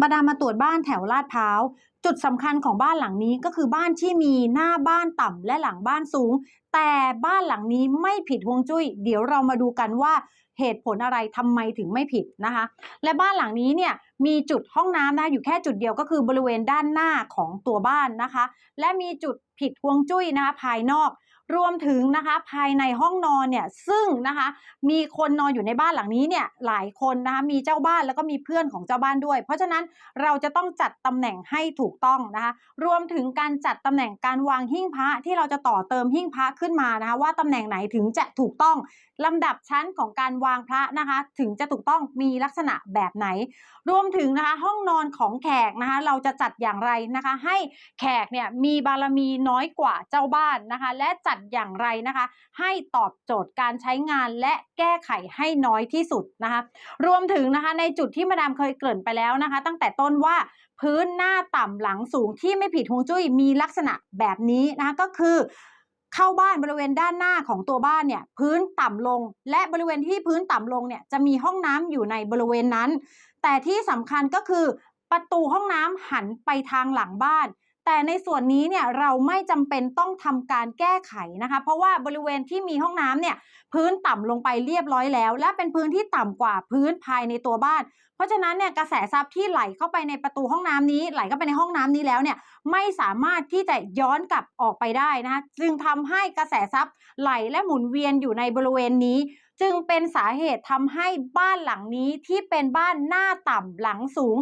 มาดามมาตรวจบ้านแถวลาดพร้าวจุดสำคัญของบ้านหลังนี้ก็คือบ้านที่มีหน้าบ้านต่ำและหลังบ้านสูง แต่บ้านหลังนี้ไม่ผิดฮวงจุ้ย เดี๋ยวเรามาดูกันว่าเหตุผลอะไรทำไมถึงไม่ผิดนะคะ และบ้านหลังนี้เนี่ยมีจุดห้องน้ำนะอยู่แค่จุดเดียวก็คือบริเวณด้านหน้าของตัวบ้านนะคะ และมีจุดผิดฮวงจุ้ยนะคะภายนอก รวมถึงนะคะภายในห้องนอนเนี่ยซึ่งนะคะมีคนนอนอยู่ในบ้านหลังนี้เนี่ยหลายคนนะคะมีเจ้าบ้านแล้วก็มีเพื่อนของเจ้าบ้านด้วย เพราะฉะนั้นเราจะต้องจัดตำแหน่งให้ถูกต้องนะคะ รวมถึงการจัดตำแหน่งการวางหิ้งพระที่เราจะต่อเติมหิ้งพระขึ้นมานะคะว่าตำแหน่งไหนถึงจะถูกต้องลำดับชั้นของการวางพระนะคะ ถึงจะถูกต้องมีลักษณะแบบไหน รวมถึงนะคะห้องนอนของแขกนะคะ เราจะจัดอย่างไรนะคะ ให้แขกเนี่ยมีบารมีน้อยกว่าเจ้าบ้านนะคะ และจัดอย่างไรนะคะ ให้ตอบโจทย์การใช้งานและแก้ไขให้น้อยที่สุดนะคะ รวมถึงนะคะในจุดที่มาดามเคยเกริ่นไปแล้วนะคะ ตั้งแต่ต้นว่าพื้นหน้าต่ำหลังสูงที่ไม่ผิดฮวงจุ้ยมีลักษณะแบบนี้นะคะก็คือ เข้าบ้านบริเวณด้านหน้าของตัวบ้านเนี่ยพื้นต่ำลง และบริเวณที่พื้นต่ำลงเนี่ยจะมีห้องน้ำอยู่ในบริเวณนั้น แต่ที่สำคัญก็คือประตูห้องน้ำหันไปทางหลังบ้าน แต่ในส่วนนี้เนี่ยเราไม่จำเป็นต้องทำการแก้ไขนะคะ เพราะว่าบริเวณที่มีห้องน้ำเนี่ยพื้นต่ำลงไปเรียบร้อยแล้ว และเป็นพื้นที่ต่ำกว่าพื้นภายในตัวบ้าน เพราะฉะนั้นเนี่ยกระแสซับที่ไหลเข้าไปในประตูห้องน้ำนี้ ไหลเข้าไปในห้องน้ำนี้แล้วเนี่ยไม่สามารถที่จะย้อนกลับออกไปได้นะคะจึงทำให้กระแสซับไหลและหมุนเวียนอยู่ในบริเวณนี้ จึงเป็นสาเหตุทำให้บ้านหลังนี้ที่เป็นบ้านหน้าต่ำหลังสูง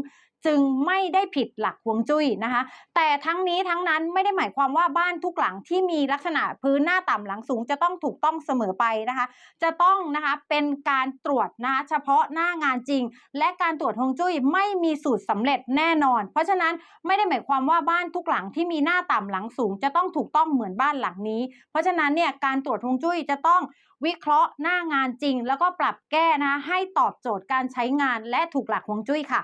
จึงไม่ได้ผิดหลักฮวงจุ้ยนะคะ แต่ทั้งนี้ทั้งนั้นไม่ได้หมายความว่าบ้านทุกหลังที่มีลักษณะพื้นหน้าต่ำหลังสูงจะต้องถูกต้องเสมอไปนะคะ จะต้องนะคะเป็นการตรวจนะคะเฉพาะหน้างานจริง และการตรวจฮวงจุ้ยไม่มีสูตรสำเร็จแน่นอน เพราะฉะนั้นไม่ได้หมายความว่าบ้านทุกหลังที่มีหน้าต่ำหลังสูง จะต้องถูกต้องเหมือนบ้านหลังนี้ เพราะฉะนั้นเนี่ยการตรวจฮวงจุ้ยจะต้องวิเคราะห์หน้างานจริง แล้วก็ปรับแก้นะะให้ตอบโจทย์การใช้งานและถูกหลักฮวงจุ้ยค่ะ